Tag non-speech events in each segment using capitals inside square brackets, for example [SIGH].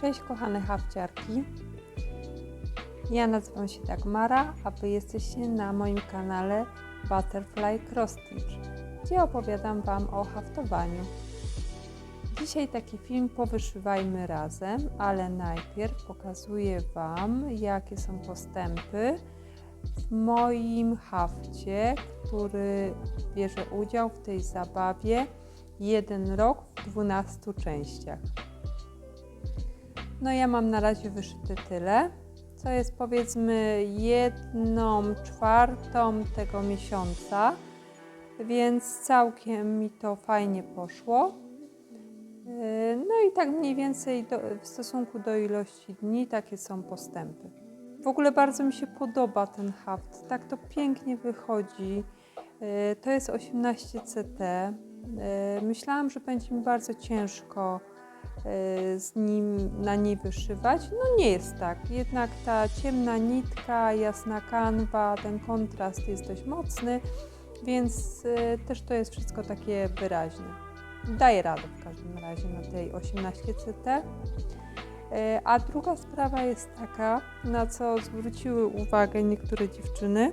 Cześć kochane hawciarki. Ja nazywam się Dagmara, a Wy jesteście na moim kanale Butterfly Cross Stitch, gdzie opowiadam Wam o haftowaniu. Dzisiaj taki film powyszywajmy razem, ale najpierw pokazuję Wam, jakie są postępy w moim hafcie, który bierze udział w tej zabawie jeden rok w 12 częściach. No ja mam na razie wyszyte tyle, co jest powiedzmy jedną czwartą tego miesiąca, więc całkiem mi to fajnie poszło. Yy, No i tak mniej więcej do, w stosunku do ilości dni takie są postępy. W ogóle bardzo mi się podoba ten haft, tak to pięknie wychodzi. Yy, To jest 18 CT. Yy, Myślałam, że będzie mi bardzo ciężko y, z nim na niej wyszywać. No nie jest tak. Jednak ta ciemna nitka, jasna kanwa, ten kontrast jest dość mocny, więc y, też to jest wszystko takie wyraźne. Daje radę w każdym razie na tej 18 CT. Y, A druga sprawa jest taka, na co zwróciły uwagę niektóre dziewczyny,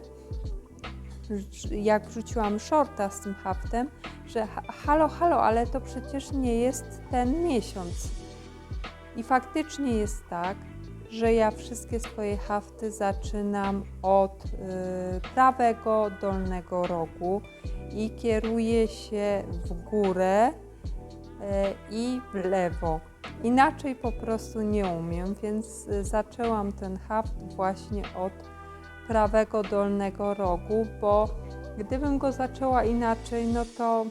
jak wrzuciłam shorta z tym haftem, że ha- halo, halo, ale to przecież nie jest ten miesiąc. I faktycznie jest tak, że ja wszystkie swoje hafty zaczynam od y, prawego dolnego rogu i kieruję się w górę y, i w lewo. Inaczej po prostu nie umiem, więc y, zaczęłam ten haft właśnie od prawego dolnego rogu, bo gdybym go zaczęła inaczej, no to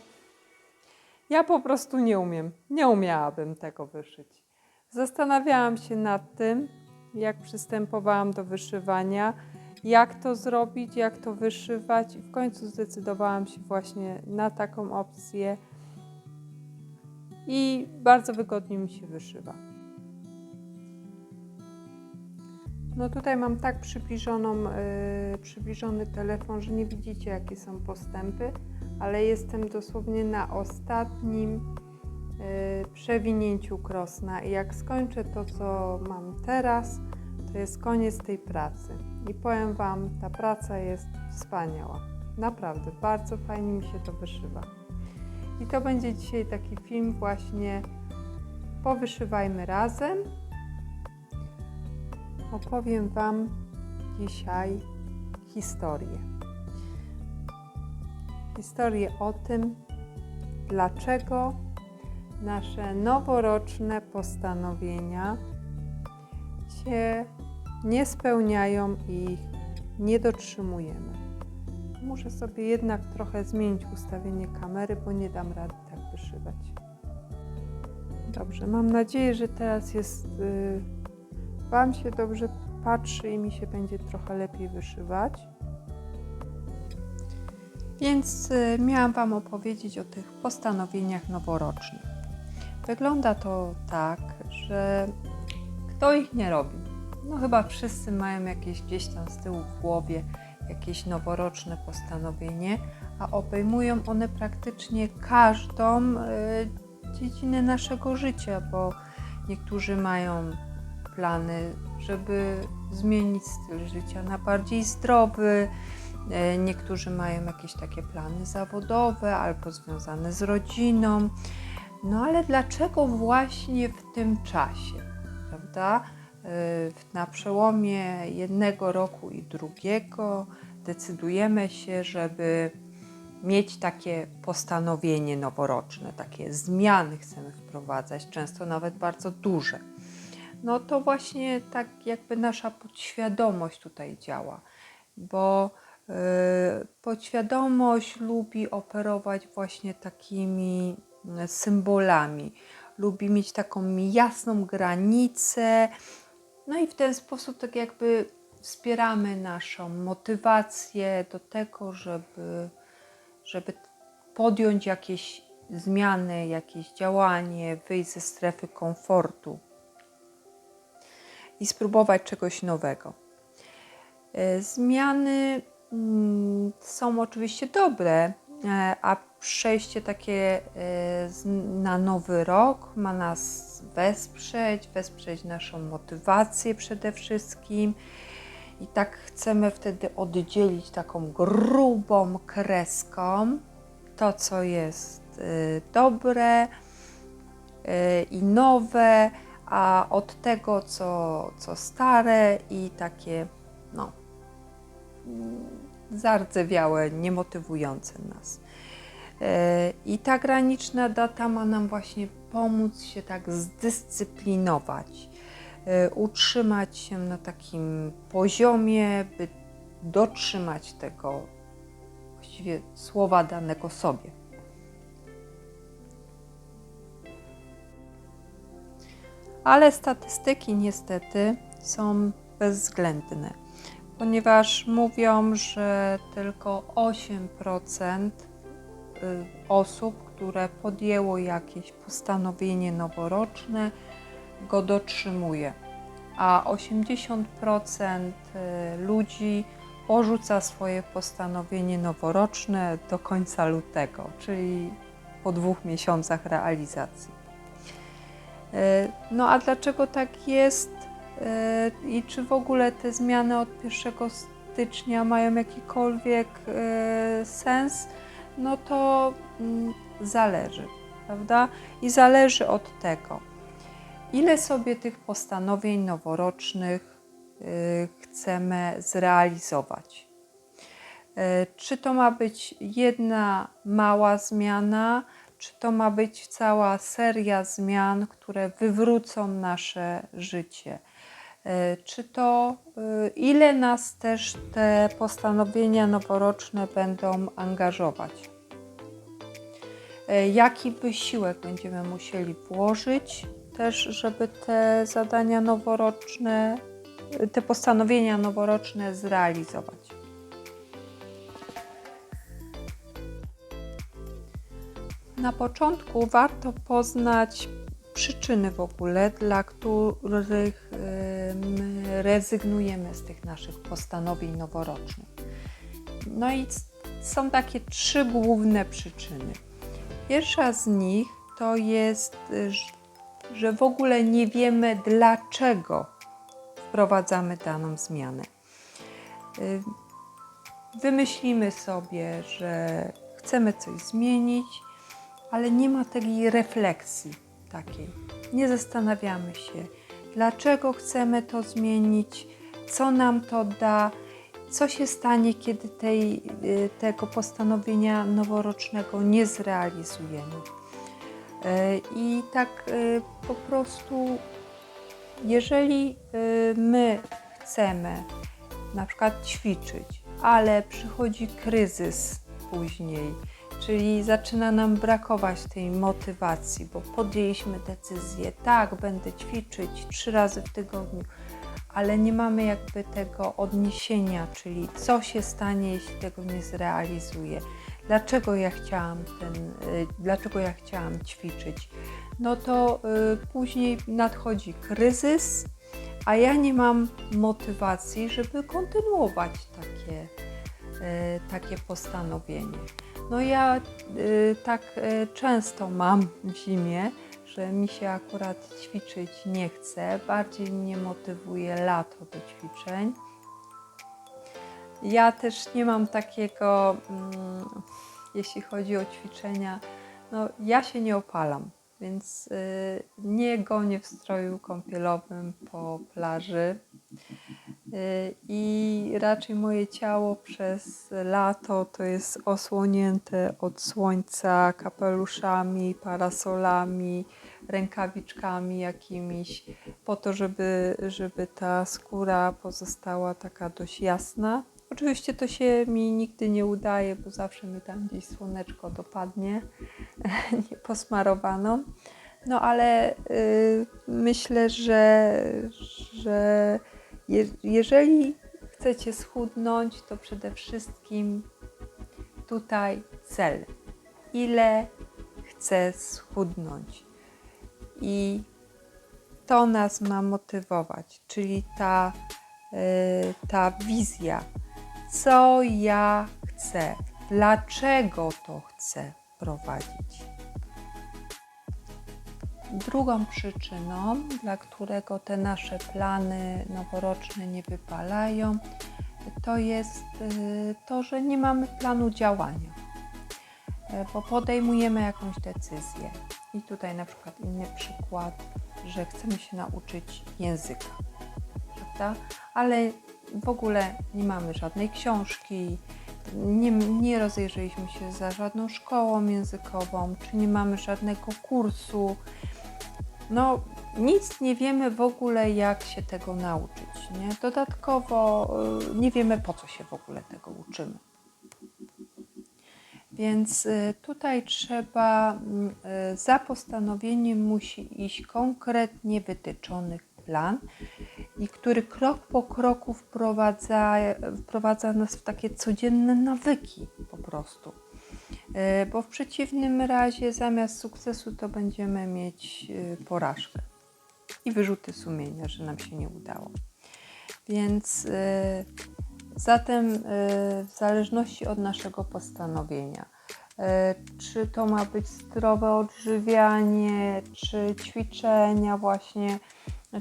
ja po prostu nie umiem. Nie umiałabym tego wyszyć. Zastanawiałam się nad tym, jak przystępowałam do wyszywania, jak to zrobić, jak to wyszywać, i w końcu zdecydowałam się właśnie na taką opcję i bardzo wygodnie mi się wyszywa. No tutaj mam tak przybliżoną, yy, przybliżony telefon, że nie widzicie jakie są postępy, ale jestem dosłownie na ostatnim yy, przewinięciu krosna i jak skończę to, co mam teraz, to jest koniec tej pracy. I powiem Wam, ta praca jest wspaniała. Naprawdę, bardzo fajnie mi się to wyszywa. I to będzie dzisiaj taki film właśnie Powyszywajmy razem opowiem Wam dzisiaj historię. Historię o tym, dlaczego nasze noworoczne postanowienia się nie spełniają i ich nie dotrzymujemy. Muszę sobie jednak trochę zmienić ustawienie kamery, bo nie dam rady tak wyszywać. Dobrze, mam nadzieję, że teraz jest. Yy, Wam się dobrze patrzy i mi się będzie trochę lepiej wyszywać. Więc y, miałam Wam opowiedzieć o tych postanowieniach noworocznych. Wygląda to tak, że kto ich nie robi? No chyba wszyscy mają jakieś gdzieś tam z tyłu w głowie jakieś noworoczne postanowienie, a obejmują one praktycznie każdą y, dziedzinę naszego życia, bo niektórzy mają plany, żeby zmienić styl życia na bardziej zdrowy. E, Niektórzy mają jakieś takie plany zawodowe albo związane z rodziną. No ale dlaczego właśnie w tym czasie, prawda? E, Na przełomie jednego roku i drugiego decydujemy się, żeby mieć takie postanowienie noworoczne, takie zmiany chcemy wprowadzać, często nawet bardzo duże no to właśnie tak jakby nasza podświadomość tutaj działa, bo podświadomość lubi operować właśnie takimi y, symbolami, lubi mieć taką jasną granicę, no i w ten sposób tak jakby wspieramy naszą motywację do tego, żeby, żeby podjąć jakieś zmiany, jakieś działanie, wyjść ze strefy komfortu i spróbować czegoś nowego. E, Zmiany mm, są oczywiście dobre, e, a przejście takie e, na nowy rok ma nas wesprzeć, wesprzeć naszą motywację przede wszystkim. I tak chcemy wtedy oddzielić taką grubą kreską to, co jest y, dobre i nowe, a od tego, co, co stare i takie, mm, zardzewiałe, niemotywujące nas. E, I ta graniczna data ma nam właśnie pomóc się tak zdyscyplinować, e, utrzymać się na takim poziomie, by dotrzymać tego właściwie słowa danego sobie. Ale statystyki niestety są bezwzględne, ponieważ mówią, że tylko 8% y, osób, które podjęło jakieś postanowienie noworoczne, go dotrzymuje, a 80% y, ludzi porzuca swoje postanowienie noworoczne do końca lutego, czyli po dwóch miesiącach realizacji. Y, No a dlaczego tak jest i czy w ogóle te zmiany od 1 stycznia mają jakikolwiek y, sens? No to mm, zależy, prawda? I zależy od tego, ile sobie tych postanowień noworocznych y, chcemy zrealizować. Czy to ma być jedna mała zmiana, czy to ma być cała seria zmian, które wywrócą nasze życie? Y, Czy to, y, ile nas też te postanowienia noworoczne będą angażować? E, jaki wysiłek będziemy musieli włożyć też, żeby te zadania noworoczne, te postanowienia noworoczne zrealizować. Na początku warto poznać przyczyny w ogóle, dla których my rezygnujemy z tych naszych postanowień noworocznych. No i są takie trzy główne przyczyny. Pierwsza z nich to jest, że w ogóle nie wiemy, dlaczego wprowadzamy daną zmianę. Wymyślimy sobie, że chcemy coś zmienić, ale nie ma takiej refleksji takiej. Nie zastanawiamy się, dlaczego chcemy to zmienić, co nam to da, co się stanie, kiedy tej, y, tego postanowienia noworocznego nie zrealizujemy. Y, I tak y, po prostu, jeżeli y, my chcemy na przykład ćwiczyć, ale przychodzi kryzys później, czyli zaczyna nam brakować tej motywacji, bo podjęliśmy decyzję, tak, będę ćwiczyć trzy razy w tygodniu, ale nie mamy jakby tego odniesienia, czyli co się stanie, jeśli tego nie zrealizuję. Dlaczego ja chciałam ten, y, dlaczego ja chciałam ćwiczyć? No to y, później nadchodzi kryzys, a ja nie mam motywacji, żeby kontynuować takie, y, takie postanowienie. No ja y, tak y, często mam w zimie, że mi się akurat ćwiczyć nie chce. Bardziej mnie motywuje lato do ćwiczeń. Ja też nie mam takiego, mm, jeśli chodzi o ćwiczenia, no ja się nie opalam, więc y, nie gonię w stroju kąpielowym po plaży. Y, I raczej moje ciało przez lato to jest osłonięte od słońca kapeluszami, parasolami, rękawiczkami jakimiś, po to, żeby, żeby ta skóra pozostała taka dość jasna. Oczywiście to się mi nigdy nie udaje, bo zawsze mi tam gdzieś słoneczko dopadnie, [LAUGHS] nie posmarowano. No ale y, myślę, że, że je, jeżeli chcecie schudnąć, to przede wszystkim tutaj cel. Ile chcę schudnąć? I to nas ma motywować, czyli ta, y, ta wizja, co ja chcę, dlaczego to chcę prowadzić. Drugą przyczyną, dla którego te nasze plany noworoczne nie wypalają, to jest y, to, że nie mamy planu działania, E, bo podejmujemy jakąś decyzję. I tutaj na przykład inny przykład, że chcemy się nauczyć języka, prawda? Ale w ogóle nie mamy żadnej książki, nie, nie rozejrzeliśmy się za żadną szkołą językową, czy nie mamy żadnego kursu. No, nic nie wiemy w ogóle, jak się tego nauczyć. Nie? Dodatkowo y, nie wiemy, po co się w ogóle tego uczymy. Więc y, tutaj trzeba, mm, y, za postanowieniem musi iść konkretnie wytyczony plan i który krok po kroku wprowadza, wprowadza nas w takie codzienne nawyki po prostu. Y, Bo w przeciwnym razie zamiast sukcesu to będziemy mieć y, porażkę i wyrzuty sumienia, że nam się nie udało. Więc y, zatem w zależności od naszego postanowienia, czy to ma być zdrowe odżywianie, czy ćwiczenia właśnie,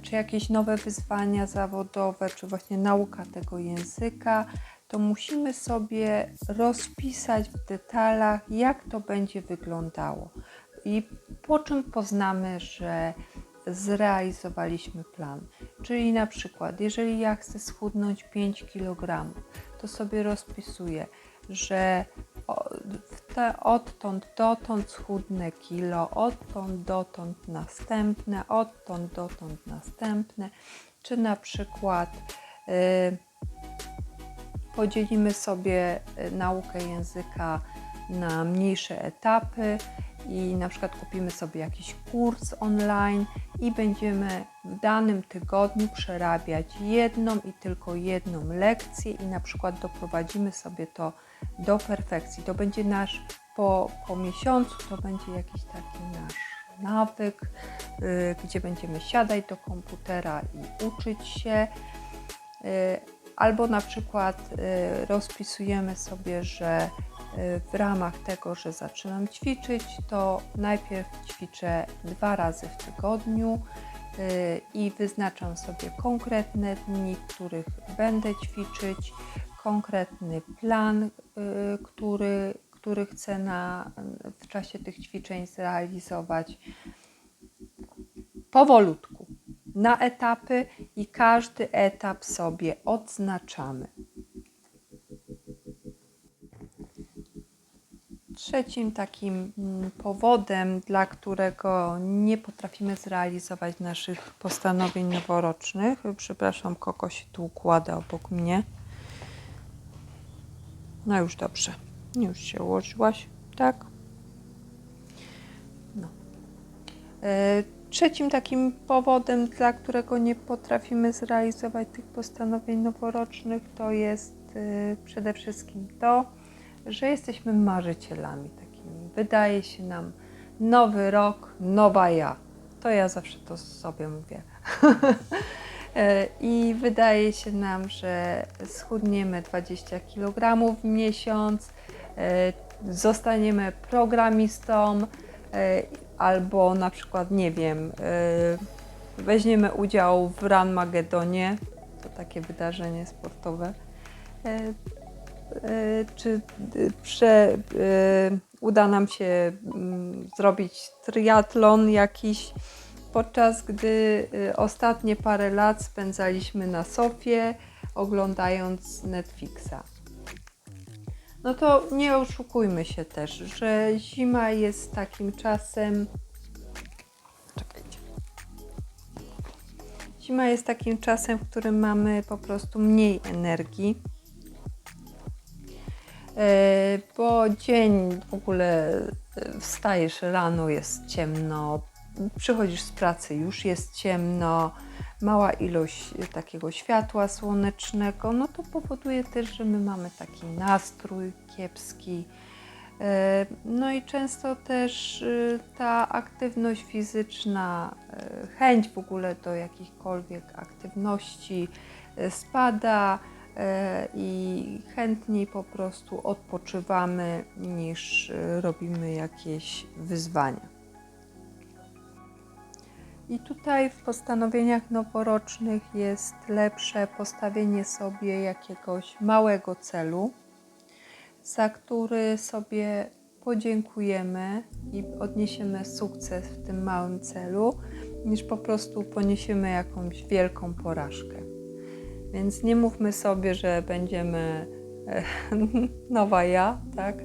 czy jakieś nowe wyzwania zawodowe, czy właśnie nauka tego języka, to musimy sobie rozpisać w detalach, jak to będzie wyglądało. I po czym poznamy, że zrealizowaliśmy plan. Czyli na przykład, jeżeli ja chcę schudnąć 5 kg, to sobie rozpisuję, że odtąd dotąd schudnę kilo, odtąd dotąd następne, odtąd dotąd następne, czy na przykład y, podzielimy sobie y, naukę języka na mniejsze etapy i na przykład kupimy sobie jakiś kurs online i będziemy w danym tygodniu przerabiać jedną i tylko jedną lekcję i na przykład doprowadzimy sobie to do perfekcji. To będzie nasz, po, po miesiącu to będzie jakiś taki nasz nawyk, y, gdzie będziemy siadać do komputera i uczyć się. Y, Albo na przykład y, rozpisujemy sobie, że y, w ramach tego, że zaczynam ćwiczyć, to najpierw ćwiczę dwa razy w tygodniu y, i wyznaczam sobie konkretne dni, w których będę ćwiczyć, konkretny plan, który, który chcę na, w czasie tych ćwiczeń zrealizować. Powolutku, na etapy i każdy etap sobie odznaczamy. Trzecim takim mm, powodem, dla którego nie potrafimy zrealizować naszych postanowień noworocznych, przepraszam, się tu układa obok mnie. No już dobrze, już się ułożyłaś, tak? No. E, Trzecim takim powodem, dla którego nie potrafimy zrealizować tych postanowień noworocznych, to jest y, przede wszystkim to, że jesteśmy marzycielami takimi. Wydaje się nam nowy rok, nowa ja. To ja zawsze to sobie mówię. [LAUGHS] E, I wydaje się nam, że schudniemy 20 kg w miesiąc, e, zostaniemy programistą, e, albo na przykład, nie wiem, y, weźmiemy udział w Run Magedonie, to takie wydarzenie sportowe, y, y, czy prze, uda nam się mm, zrobić triatlon jakiś, podczas gdy ostatnie parę lat spędzaliśmy na sofie, oglądając Netflixa. No to nie oszukujmy się też, że zima jest takim czasem. Czekajcie. Zima jest takim czasem, w którym mamy po prostu mniej energii. E, Bo dzień w ogóle e, wstajesz rano, jest ciemno, przychodzisz z pracy, już jest ciemno, mała ilość y, takiego światła słonecznego, no to powoduje też, że my mamy taki nastrój kiepski. E, No i często też y, ta aktywność fizyczna, e, chęć w ogóle do jakichkolwiek aktywności e, spada i chętniej po prostu odpoczywamy niż e, robimy jakieś wyzwania. I tutaj w postanowieniach noworocznych jest lepsze postawienie sobie jakiegoś małego celu, za który sobie podziękujemy i odniesiemy sukces w tym małym celu, niż po prostu poniesiemy jakąś wielką porażkę. Więc nie mówmy sobie, że będziemy e, [LAUGHS] nowa ja, tak?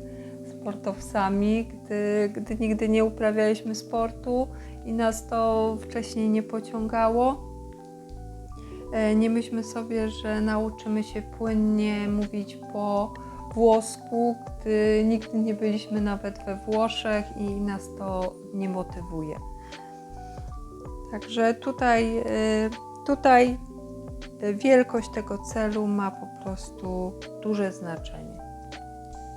Sportowcami, gdy, gdy nigdy nie uprawialiśmy sportu i nas to wcześniej nie pociągało. E, Nie myślmy sobie, że nauczymy się płynnie mówić po włosku, gdy nigdy nie byliśmy nawet we Włoszech i nas to nie motywuje. Także tutaj, e, tutaj wielkość tego celu ma po prostu duże znaczenie.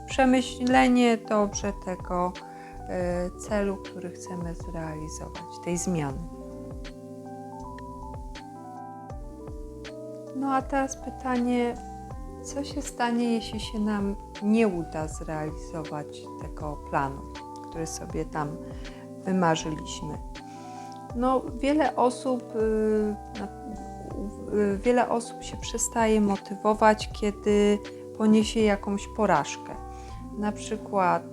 Przemyślenie dobrze tego celu, który chcemy zrealizować, tej zmiany. No a teraz pytanie, co się stanie, jeśli się nam nie uda zrealizować tego planu, który sobie tam wymarzyliśmy? No, wiele osób, y, y, wiele osób się przestaje motywować, kiedy poniesie jakąś porażkę. Na przykład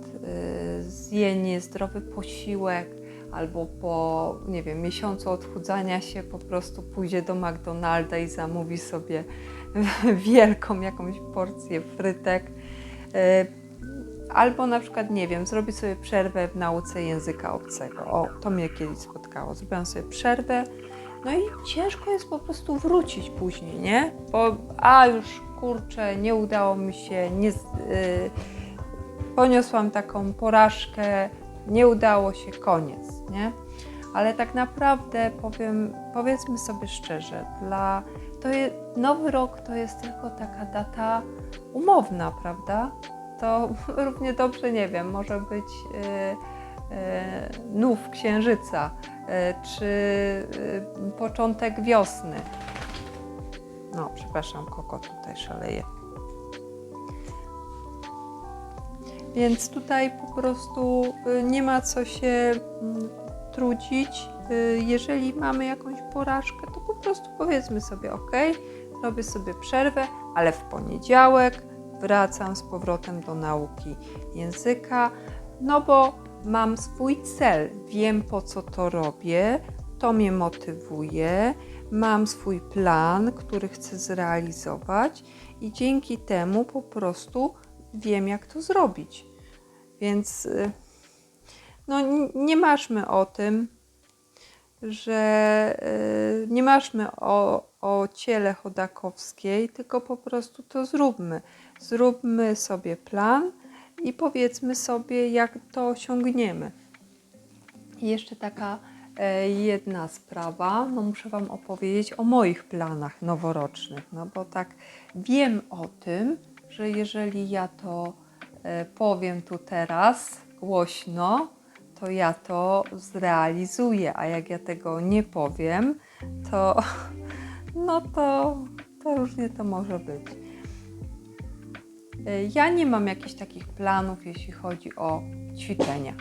zje niezdrowy posiłek, albo po, nie wiem, miesiącu odchudzania się po prostu pójdzie do McDonalda i zamówi sobie [LAUGHS] wielką jakąś porcję frytek. Y, Albo na przykład, nie wiem, zrobi sobie przerwę w nauce języka obcego. O, to mnie kiedyś spotkało. Zrobiłam sobie przerwę, no i ciężko jest po prostu wrócić później, nie? Bo a już kurczę, nie udało mi się, nie, z- y, poniosłam taką porażkę, nie udało się, koniec, nie? Ale tak naprawdę powiem, powiedzmy sobie szczerze, dla, to nowy rok to jest tylko taka data umowna, prawda? To [LAUGHS] równie dobrze, nie wiem, może być y, y, nów księżyca, y, czy y, początek wiosny. No, przepraszam, koko tutaj szaleje. Więc tutaj po prostu y, nie ma co się mm, trudzić. Y, Jeżeli mamy jakąś porażkę, to po prostu powiedzmy sobie: OK, robię sobie przerwę, ale w poniedziałek wracam z powrotem do nauki języka, no bo mam swój cel, wiem po co to robię, to mnie motywuje, mam swój plan, który chcę zrealizować i dzięki temu po prostu wiem, jak to zrobić. Więc y, no, nie maszmy o tym, że y, nie maszmy o, o ciele chodakowskiej, tylko po prostu to zróbmy. Zróbmy sobie plan i powiedzmy sobie, jak to osiągniemy. I jeszcze taka e, jedna sprawa, no muszę Wam opowiedzieć o moich planach noworocznych, no bo tak wiem o tym, że jeżeli ja to e, powiem tu teraz głośno, to ja to zrealizuję, a jak ja tego nie powiem, to [LAUGHS] no to, to różnie to może być. E, Ja nie mam jakichś takich planów, jeśli chodzi o ćwiczenia.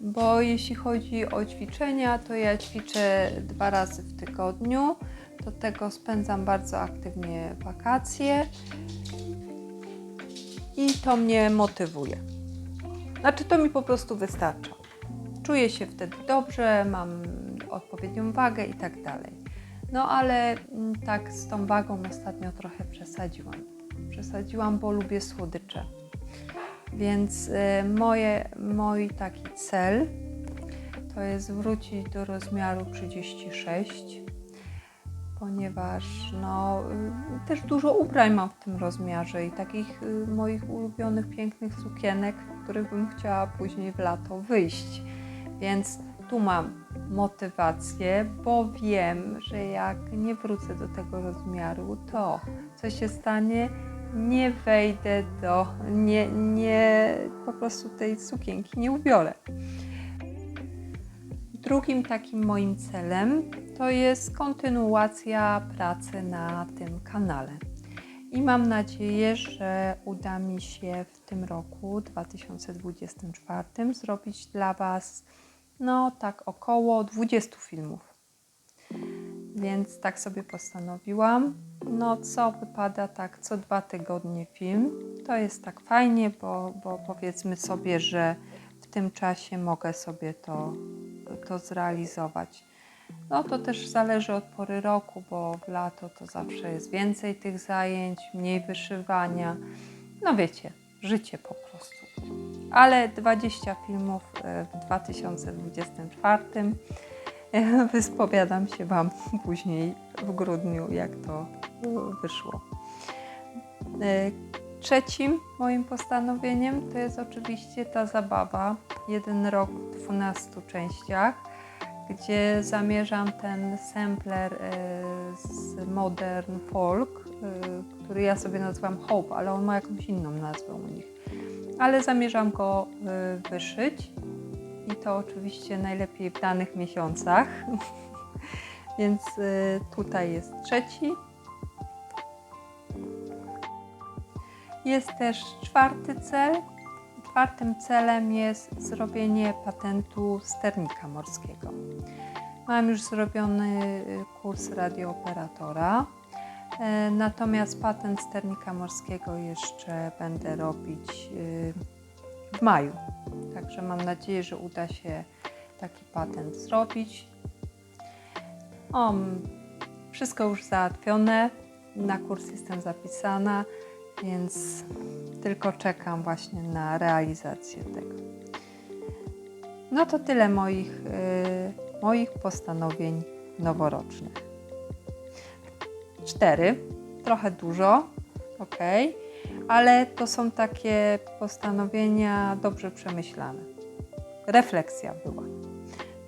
Bo jeśli chodzi o ćwiczenia, to ja ćwiczę dwa razy w tygodniu. Do tego spędzam bardzo aktywnie wakacje i to mnie motywuje. Znaczy, to mi po prostu wystarcza. Czuję się wtedy dobrze, mam odpowiednią wagę i tak dalej. No ale mm, tak z tą wagą ostatnio trochę przesadziłam. Przesadziłam, bo lubię słodycze. Więc y, moje, mój taki cel to jest wrócić do rozmiaru 36, ponieważ no, y, też dużo ubrań mam w tym rozmiarze i takich y, moich ulubionych, pięknych sukienek, w których bym chciała później w lato wyjść. Więc tu mam motywację, bo wiem, że jak nie wrócę do tego rozmiaru, to co się stanie? Nie wejdę do, nie, nie, po prostu tej sukienki nie ubiorę. Drugim takim moim celem to jest kontynuacja pracy na tym kanale. I mam nadzieję, że uda mi się w tym roku 2024 zrobić dla Was no tak około 20 filmów. Więc tak sobie postanowiłam. No co wypada tak co dwa tygodnie film. To jest tak fajnie, bo, bo powiedzmy sobie, że w tym czasie mogę sobie to, to zrealizować. No to też zależy od pory roku, bo w lato to zawsze jest więcej tych zajęć, mniej wyszywania. No wiecie, życie po prostu. Ale 20 filmów e, w 2024. E, [LAUGHS] Wyspowiadam się Wam [LAUGHS] później w grudniu, jak to e, wyszło. Trzecim moim postanowieniem to jest oczywiście ta zabawa. Jeden rok w 12 częściach gdzie zamierzam ten sampler e, z Modern Folk, e, który ja sobie nazywam Hope, ale on ma jakąś inną nazwę u nich. Ale zamierzam go e, wyszyć i to oczywiście najlepiej w danych miesiącach. [LAUGHS] Więc tutaj jest trzeci. Jest też czwarty cel, Czwartym celem jest zrobienie patentu sternika morskiego. Mam już zrobiony y, kurs radiooperatora, e, natomiast patent sternika morskiego jeszcze będę robić y, w maju. Także mam nadzieję, że uda się taki patent zrobić. O, wszystko już załatwione, na kurs jestem zapisana więc tylko czekam właśnie na realizację tego. No to tyle moich, yy, moich postanowień noworocznych. Cztery, trochę dużo, ok, ale to są takie postanowienia dobrze przemyślane. Refleksja była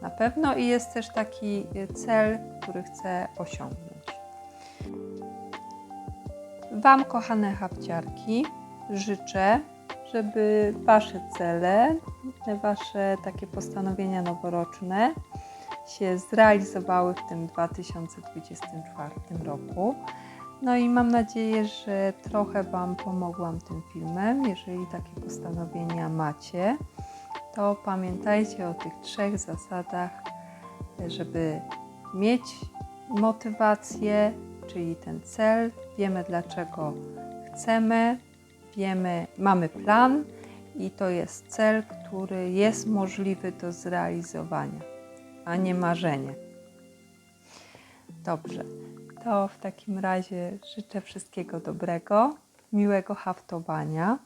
na pewno i jest też taki cel, który chcę osiągnąć. Wam, kochane hapciarki, życzę, żeby Wasze cele, Wasze takie postanowienia noworoczne się zrealizowały w tym 2024 roku. No i mam nadzieję, że trochę Wam pomogłam tym filmem. Jeżeli takie postanowienia macie, to pamiętajcie o tych trzech zasadach, żeby mieć motywację, czyli ten cel, wiemy dlaczego chcemy, wiemy, mamy plan i to jest cel, który jest możliwy do zrealizowania, a nie marzenie. Dobrze, to w takim razie życzę wszystkiego dobrego, miłego haftowania